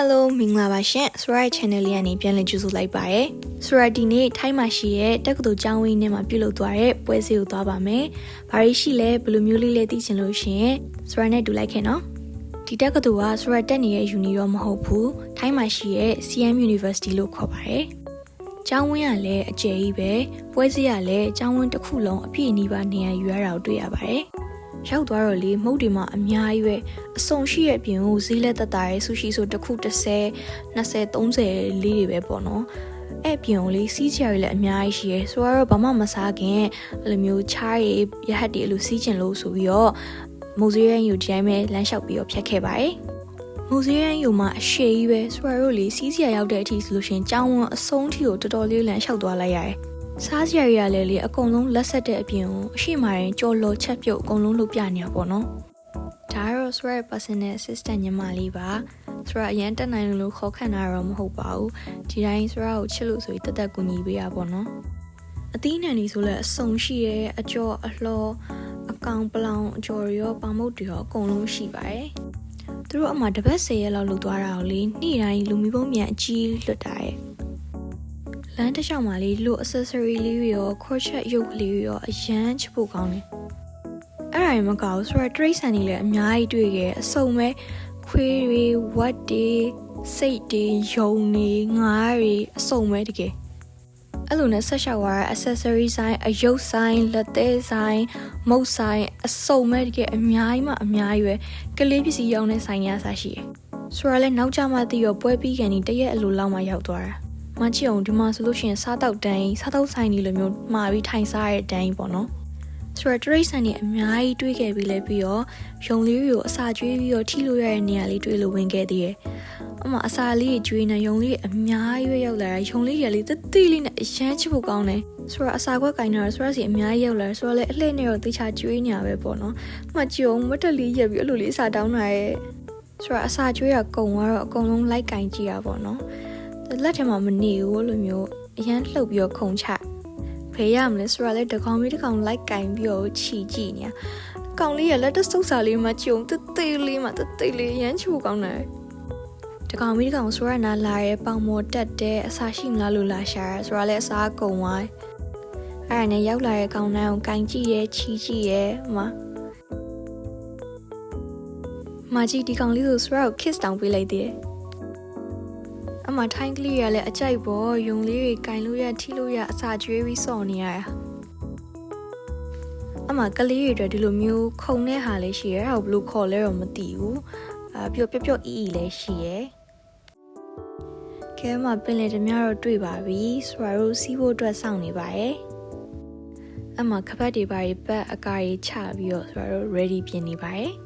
Hello မင်္ဂလာပါရှင်ဆိုရိုက် channel လေးကနေပြန်လည်ကြိုဆိုလိုက်ပါရယ်ဆိုရိုက်ဒီနေ့ထိုင်းမှာရှိတဲ့တက္ကသိုလ်ကျောင်းဝင်းထဲမှာပြုလုပ်သွားတဲ့ပွဲစီကိုသွားပါမယ်။ဘာလို့ရှိလဲဘယ်လိုမျိုးလေးလဲသိချင်လို့ရှင်ဆိုရိုက်နဲ့တူလိုက်ခင်နော်။ဒီတက္ကသိုလ်ကဆိုရိုက်တက်နေတဲ့ uni တော့မဟုတ်ဘူး။ထိုင်းမှာရှိတဲ့ CM University လို့ခေါ်ပါတယ်။ကျောင်းဝင်းကလည်းအကျယ်ကြီးပဲပွဲစီကလည်းကျောင်းဝင်းတစ်ခုလုံးအပြည့်အနီးပါနေရာယူရတာကိုတွေ့ရပါတယ်။ ရောက်သွားတော့လေမုတ်တွေမှာအများကြီးပဲအစုံရှိရဲ့အပြင်ကိုဈေးလက်တက်တာရဲ့ဆူရှီဆိုတစ်ခု30 20 30လေးတွေပဲပေါ့နော်အဲ့ပြင်ကိုလေစီးချရီလည်းအများကြီးရှိရဲဆိုတော့ဘာမှမစားခင်အဲ့လိုမျိုးချားရီရဟတ်တွေအဲ့လိုစီးကျင်လို့ဆိုပြီးတော့မုံစည်းရန်ယူဒီတိုင်းပဲလမ်းလျှောက်ပြီးတော့ဖြတ်ခဲ့ပါတယ်မူဇီယမ်ယူမှာအရှိကြီးပဲဆိုရတို့လေစီးစရာရောက်တဲ့အထိဆိုလို့ရှင်ကျောင်းဝန်းအဆုံးထိကိုတော်တော်လေးလမ်းလျှောက်သွားလိုက်ရတယ် စားစရာတွေကလည်းလေအကုန်လုံးလက်ဆက်တဲ့အပြင်ကိုအရှိမရင်ကြော်လော်ချက်ပြုတ်အကုန်လုံးလုပ်ပြနေတာပေါ့နော်ဒါကတော့ Swag personal assistant ညီမလေးပါဆိုတော့အရန်တက်နိုင်လို့ခေါ်ခန့်တာတော့မဟုတ်ပါဘူးဒီတိုင်း Swag ကိုချစ်လို့ဆိုပြီးတက်တက်ကူညီပေးရပါတော့အသီးနှံတွေဆိုလည်းအစုံရှိရဲအကျော်အလှော်အကောင်ပလောင်အကျော်ရောပါမုတ်တွေရောအကုန်လုံးရှိပါတယ်သူတို့အမှတပတ်၁၀ရက်လောက်လုပ်သွားတာကိုလေနေ့တိုင်းလူမီပုံမြန်အကြီးလွတ်တာရဲ့ လမ်းတစ်လျှောက်မှာလေးလို့ accessory လေးတွေရော crochet ရုပ်ကလေးတွေရောအရန်ချဖို့ကောင်းတယ်အဲ့ဒါရင်မကောက်ဆိုတော့ trace ဆန်တွေလည်းအများကြီးတွေ့ခဲ့အစုံပဲခွေးတွေဝတ်တွေစိတ်တွေယုံတွေငါးတွေအစုံပဲတကယ်အဲ့လိုနဲ့ဆက်လျှောက်ရတဲ့ accessory ဆိုင်အယုတ်ဆိုင်လက်သေးဆိုင်မုတ်ဆိုင်အစုံပဲတကယ်အများကြီးမှအများကြီးပဲကလေးပစ္စည်းရောင်းတဲ့ဆိုင်ရဆရှိတယ်ဆိုတော့လဲနောက်ကြမှသိတော့ပွဲပြီးကန်ဒီတရက်အလိုလောက်မှရောက်သွားတာ မချစ်အောင်ဒီမှာဆိုလို့ရှိရင်စားတောက်တန်းစားတောက်ဆိုင်တွေလိုမျိုးမှာပြီးထိုင်စားရတဲ့တန်းပေါ့နော်ဆိုတော့တရိတ်ဆန်တွေအများကြီးတွေးခဲ့ပြီးလဲပြီးတော့ယုံလေးတွေကိုအစာကျွေးပြီးတော့ထိလို့ရတဲ့နေရာလေးတွေးလို့ဝင်ခဲ့သေးတယ်အမအစာလေးတွေကျွေးနေယုံလေးအများကြီးရောက်လာတာယုံလေးရလေးတတိလေးနဲ့အရန်ချစ်ဖို့ကောင်းတယ်ဆိုတော့အစာခွက်ကင်တော့ဆိုတော့စီအများကြီးရောက်လာဆိုတော့လေအလှည့်နဲ့တော့တေချာကျွေးနေရပဲပေါ့နော်မှကြုံမတက်လေးရက်ပြီးအဲ့လိုလေးအစာတောင်းတာရဲ့ဆိုတော့အစာကျွေးရကုံသွားတော့အကုန်လုံးလိုက်ကင်ကြည့်ရပါတော့ လက်ထဲမှာမနေဘူးလို့မျိုးအရန်လှုပ်ပြီးတော့ခုံချဖေးရမလဲဆိုတော့လေတကောင်ပြီးတကောင်လိုက်ကင်ပြီးတော့ခြီကြည့်နေကောင်လေးရလက်တဆုပ်စာလေးမှကြုံတသေးလေးမှတသေးလေးရမ်းချူကောင်းတယ်တကောင်ပြီးတကောင်ဆိုရနာလာရဲပေါင်မော်တက်တဲ့အစာရှိမလားလို့လာရှာရဆိုတော့လေအစာကုံသွားအဲ့ဒါနဲ့ရောက်လာတဲ့ကောင်တိုင်းကိုကင်ကြည့်ရဲခြီကြည့်ရဲဟမမကြီးဒီကောင်လေးကိုဆိုတော့ kiss တောင်းပေးလိုက်သေးတယ်အ မှထိုင်းကလေးရလည်းအကြိုက်ပေါ်ယုံလေးတွေကင်လို့ရထိလို့ရအစာကျွေးပြီးစော်နေရတာအမှကလေးတွေဒီလိုမျိုးခုံတဲ့ဟာလေးရှိရအဲ့ဒါဘယ်လိုခေါ်လဲတော့မသိဘူးအာပျော့ပျော့ပျော့အီအီလည်းရှိရကဲမှာပင်လေတများတော့တွေ့ပါပြီဆိုတော့စီးဖို့အတွက်စောင့်နေပါရဲ့အမှခပတ်တွေပါရီပတ်အကားကြီးချပြီးတော့ဆိုတော့ ready ပြင်နေပါရဲ့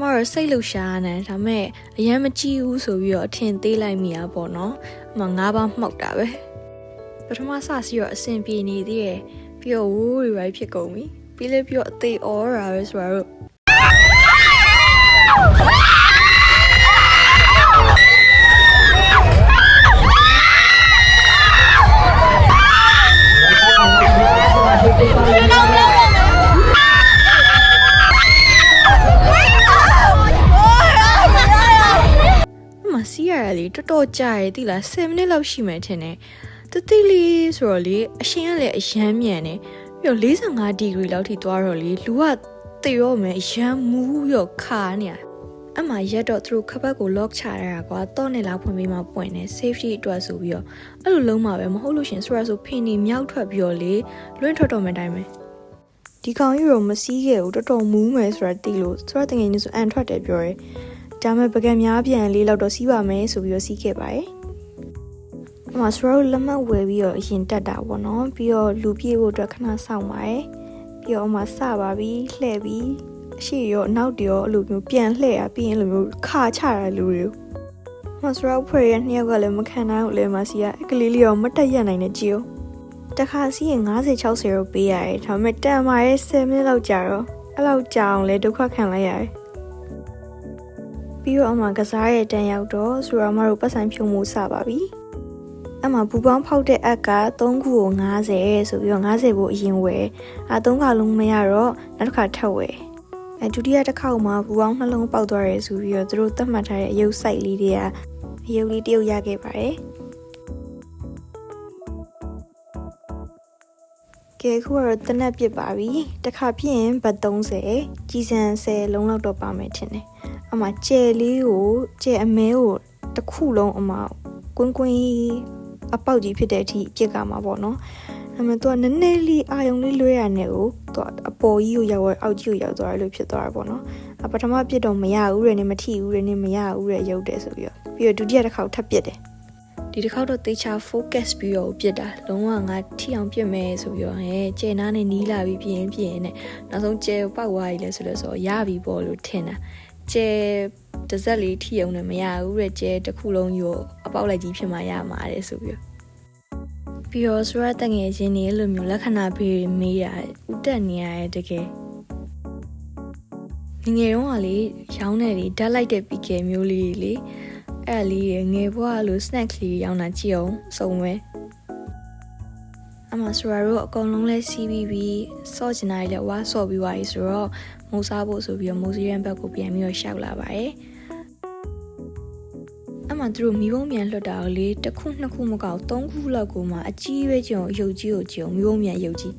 မတော့စိတ်လှရှားနေဒါမဲ့အရင်မကြည့်ဘူးဆိုပြီးတော့အထင်သေးလိုက်မိရပေါ့နော်အမငါးပါးမှောက်တာပဲပထမစစီတော့အဆင်ပြေနေသေးတယ်ပြီးတော့ဝိုးတွေပဲဖြစ်ကုန်ပြီပြီးလဲပြီးတော့အသေးအော်ရာပဲဆိုတော့ ရတာလေတော်တော်ကြာရည်တိလား10မိနစ်လောက်ရှိမယ်ထင်တယ်တတိလေးဆိုတော့လေအရှင်ကလည်းအရမ်းမြန်နေပြီးတော့45ဒီဂရီလောက်ထိသွားတော့လေလူကတေရောမယ်အရမ်းမူးရောခါနေရအမှရက်တော့သူတို့ခပတ်ကို lock ချရတာကွာတော့နေလောက်ဖွင့်ပြီးမှပွင့်နေ safety အတွက်ဆိုပြီးတော့အဲ့လိုလုံးမှာပဲမဟုတ်လို့ရှင်ဆိုရဆိုဖင်နေမြောက်ထွက်ပြီးတော့လေလွင့်ထွက်တော့မယ်တိုင်းပဲဒီကောင်ကြီးတော့မစည်းခဲ့ဘူးတော်တော်မူးမယ်ဆိုတာသိလို့ဆိုတော့တကယ်နေဆိုအန်ထွက်တယ်ပြောရဲ ဒါမဲ့ပကံများပြန်လေးလောက်တော့စီးပါမယ်ဆိုပြီးတော့စီးခဲ့ပါတယ်။အမစရောလက်မှတ်ဝယ်ပြီးတော့အရင်တက်တာပေါ့နော်။ပြီးတော့လူပြေးဖို့အတွက်ခဏစောင့်ပါတယ်။ပြီးတော့အမစပါပြီးလှည့်ပြီးအရှိရောနောက်တရောအဲ့လိုမျိုးပြန်လှည့်ရပြီးရင်လိုမျိုးခါချတာလူတွေ။မစရောဖွဲ့ရနှစ်ယောက်ကလည်းမခံနိုင်ဘူးလေမစီကအကလေးလေးရောမတက်ရနိုင်တဲ့ကြည့်။တခါစီးရင်90 60ရောပေးရတယ်။ဒါပေမဲ့တန်မာရဲ့10မိနစ်လောက်ကြာတော့အဲ့လောက်ကြာအောင်လဲဒုက္ခခံလိုက်ရတယ်။ ပြီးတော့အမှကစားရဲ့တန်ရောက်တော့ဆိုတော့အမတို့ပတ်ဆိုင်ဖြုံမှုစပါပြီအမှဘူပေါင်းဖောက်တဲ့အက်က3ခုကို90ဆိုပြီးတော့90ကိုအရင်ဝယ်အာ3ခါလုံးမရတော့နောက်တစ်ခါထပ်ဝယ်အဲဒုတိယတစ်ခေါက်မှာဘူအောင်နှလုံးပေါက်သွားရဲဆိုပြီးတော့သူတို့သတ်မှတ်ထားတဲ့အယုတ်ဆိုင်လေးတွေကအယုတ်လေးတယုတ်ရခဲ့ပါတယ်ကဲခုကတော့တနက်ပြစ်ပါပြီတစ်ခါပြစ်ရင်ဘတ်30ကြီးစံ10လုံးလောက်တော့ပါမယ်ထင်တယ် အမှကျဲလေးကိုကျဲအမဲကိုတစ်ခုလုံးအမှကွင်းကွင်းအပေါက်ကြီးဖြစ်တဲ့အထိပြစ်ကမှာပေါ့နော်အမှသူကနည်းနည်းလေးအာယုံလေးလွှဲရတဲ့ကိုသူကအပေါ်ကြီးကိုရောက်ရအောက်ကြီးကိုရောက်သွားတယ်လို့ဖြစ်သွားတာပေါ့နော်အပထမပြစ်တော့မရဘူးတဲ့နဲ့မထိဘူးတဲ့နဲ့မရဘူးတဲ့ရုပ်တယ်ဆိုပြီးတော့ပြီးတော့ဒုတိယတစ်ခေါက်ထပ်ပြစ်တယ်ဒီတစ်ခေါက်တော့တေချာ focus ပြီးတော့ပြစ်တာလုံးဝငါထိအောင်ပြစ်မယ်ဆိုပြီးတော့ဟဲ့ကျဲနားနဲ့နီးလာပြီးပြင်းပြင်းနဲ့နောက်ဆုံးကျဲပေါက်သွားပြီလဲဆိုလို့ဆိုရပြီပေါ့လို့ထင်တာ ကျဲတစ်စက်လေးထိအောင်လည်းမရဘူးတဲ့ကျဲတစ်ခုလုံးရောအပေါက်လိုက်ကြီးဖြစ်မှရမှာတဲ့ဆိုပြီးတော့ပြီးတော့ဆိုရတဲ့ငယ်ချင်းတွေလိုမျိုးလက္ခဏာပေးမေးတာဥတက်နေရတဲ့တကယ်ငယ်တုန်းကလေရောင်းနေလေဓာတ်လိုက်တဲ့ပီကယ်မျိုးလေးလေအဲ့ဒါလေးငယ်ဘွားလို snack လေးရောင်းတာကြည့်အောင်စုံပဲအမဆိုရတို့အကုန်လုံးလဲစီးပြီးပြီးစော့ချင်တာလေဝါစော့ပြီးသွားပြီဆိုတော့ မိုးစားဖို့ဆိုပြီးတော့မိုးစီရန်ဘက်ကိုပြန်ပြီးတော့ရှောက်လာပါတယ်အမှသူတို့မိဘုံမြန်လွတ်တာကိုလေတစ်ခုနှစ်ခုမကောက်သုံးခုလောက်ကိုမှအကြီးပဲကြုံရုပ်ကြီးကိုကြုံမိဘုံမြန်ရုပ်ကြီး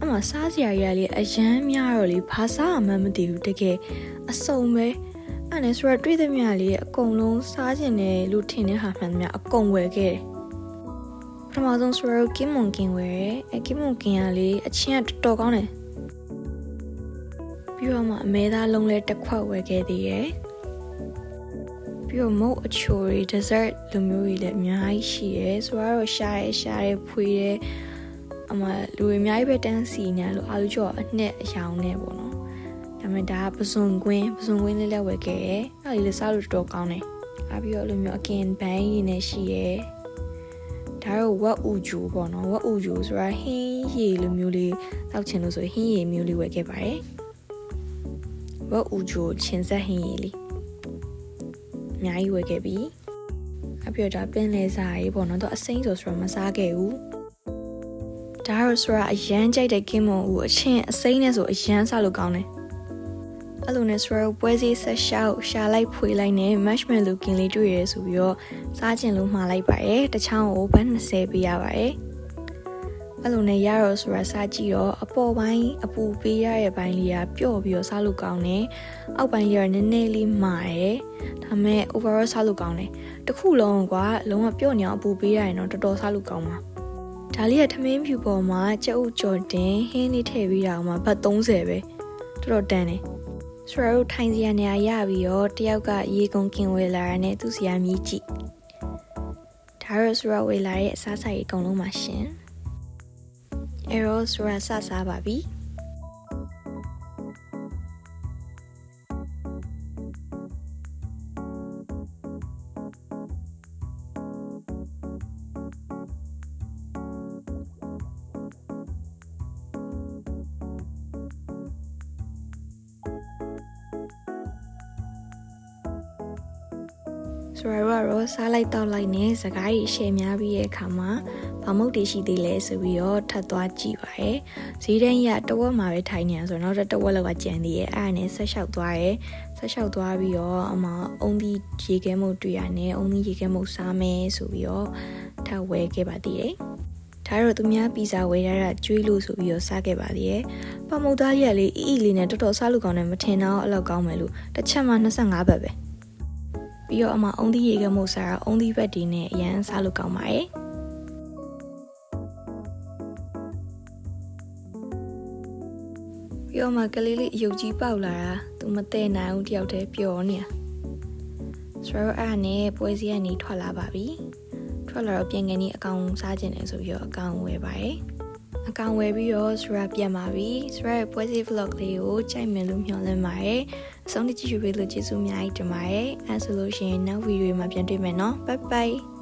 အမှစားစရာရလေအရန်များတော့လေဘာစားမှမသိဘူးတကယ်အစုံပဲအဲ့နဲ့ဆိုတော့တွေ့သမျှလေးအကုန်လုံးစားကျင်တယ်လို့ထင်တဲ့ဟာမှန်သမျှအကုန်ဝယ်ခဲ့တယ်ပထမဆုံးဆိုတော့ကင်းမွန်ကင်ဝယ်ရဲအဲကင်းမွန်ကင်ကလေအချင်းကတော်တော်ကောင်းတယ် ပြီးတော့မှအမဲသားလုံးလဲတစ်ခွက်ဝယ်ခဲ့သေးတယ်ပြီးတော့မုတ်အချိုတွေ dessert လိုမျိုးတွေလည်းအများကြီးရှိရဲဆိုတော့ရှားရဲရှားရဲဖွေးရဲအမလူတွေအများကြီးပဲတန်းစီနေလို့အာလူကျော်အနှစ်အယောင်နဲ့ပေါ့နော်ဒါပေမဲ့ဒါကပစွန်ကွင်းပစွန်ကွင်းလေးလည်းဝယ်ခဲ့ရဲအဲ့ဒီလေးစားလို့တော်ကောင်းတယ်အားပြီးတော့လိုမျိုးအကင်ဘန်းကြီးနဲ့ရှိရဲဒါတော့ဝက်ဥဂျူပေါ့နော်ဝက်ဥဂျူဆိုတာဟင်းရည်လိုမျိုးလေးတောက်ချင်လို့ဆိုဟင်းရည်မျိုးလေးဝယ်ခဲ့ပါတယ် ဝက်ဥဂျူချင်းဆက်ဟင်းရည်လေးအများကြီးဝယ်ခဲ့ပြီအပြတော့ပင်လေစားရေးပေါ့နော်တော့အစိမ့်ဆိုဆိုတော့မစားခဲ့ဘူးဒါတော့ဆိုတာအရန်ကြိုက်တဲ့ကင်းမွန်ဦးအချင်းအစိမ့်နဲ့ဆိုအရန်စားလို့ကောင်းတယ်အဲ့လိုနဲ့ဆိုတော့ပွဲစည်းဆက်ရှောက်ရှာလိုက်ဖွေလိုက်နဲ့ marshmallow ကင်လေးတွေ့ရဲဆိုပြီးတော့စားကျင်လို့မှားလိုက်ပါတယ်တချောင်းကိုဘတ်20ပေးရပါတယ် အဲ့လိုနဲ့ရတော့ဆိုတာစားကြည့်တော့အပေါ်ပိုင်းအပူပေးရတဲ့ဘိုင်းလေးကပျော့ပြီးတော့စားလို့ကောင်းတယ်အောက်ပိုင်းလေးကနည်းနည်းလေးမာတယ်ဒါပေမဲ့ overall စားလို့ကောင်းတယ်တခုလုံးကွာလုံးဝပျော့နေအောင်အပူပေးရရင်တော့တော်တော်စားလို့ကောင်းပါဒါလေးကထမင်းဖြူပေါ်မှာကြက်ဥကြော်တင်ဟင်းလေးထည့်ပြီးတာမှဘတ်30ပဲတော်တော်တန်တယ်ဆိုတော့ထိုင်စရာနေရာရပြီးတော့တယောက်ကရေကုန်ကင်ဝယ်လာတာနဲ့သူ့စရာမြည်ကြည့်ဒါရောဆိုတော့ဝယ်လာတဲ့အစားအစာကြီးအကုန်လုံးပါရှင် အဲရောဆိုတော့စစားပါပြီဆိုတော့တော့စားလိုက်တော့လိုက်နဲ့စကားကြီးရှယ်များပြီးရဲ့အခါမှာ ဘာမုတ်တီရှိသေးလဲဆိုပြီးတော့ထပ်သွားကြည့်ပါရယ်ဈေးတန်းရတဝက်မှာပဲထိုင်နေရဆိုတော့နောက်တဝက်လောက်ကကြံသေးရဲ့အဲ့ဒါနဲ့ဆက်လျှောက်သွားရယ်ဆက်လျှောက်သွားပြီးတော့အမအုံးဒီရေခဲမုတ်တွေ့ရနဲ့အုံးဒီရေခဲမုတ်စားမယ်ဆိုပြီးတော့ထပ်ဝဲခဲ့ပါသေးတယ်ဒါတော့သူများပီဇာဝယ်ရတာကျွေးလို့ဆိုပြီးတော့စားခဲ့ပါသေးတယ်။ပမုတ်သားရက်လေးအီအီလေးနဲ့တော်တော်စားလို့ကောင်းတယ်မထင်တော့အဲ့လောက်ကောင်းမယ်လို့တစ်ချက်မှ25ဘတ်ပဲ။ပြီးတော့အမအုံးသီးရေကမို့စားအုံးသီးဘက်ဒီနဲ့အရန်စားလို့ကောင်းပါတယ် ပြီးတော့မှကလေးလေးအယုတ်ကြီးပေါက်လာတာသူမတဲ့နိုင်ဘူးတယောက်တည်းပျော်နေတာဆိုတော့အဲ့ဒါနဲ့ပွဲစည်းကနေထွက်လာပါပြီထွက်လာတော့ပြင်ကနေအကောင်စားကျင်တယ်ဆိုပြီးတော့အကောင်ဝယ်ပါတယ်အကောင်ဝယ်ပြီးတော့ဆိုရပြန်ပါပြီဆိုရပွဲစည်း vlog လေးကိုကြိုက်မယ်လို့မျှော်လင့်ပါတယ်အဆုံးထိကြည့်ရှုပေးလို့ကျေးဇူးအများကြီးတင်ပါတယ်အဲဆိုလို့ရှိရင်နောက်ဗီဒီယိုမှာပြန်တွေ့မယ်နော် bye bye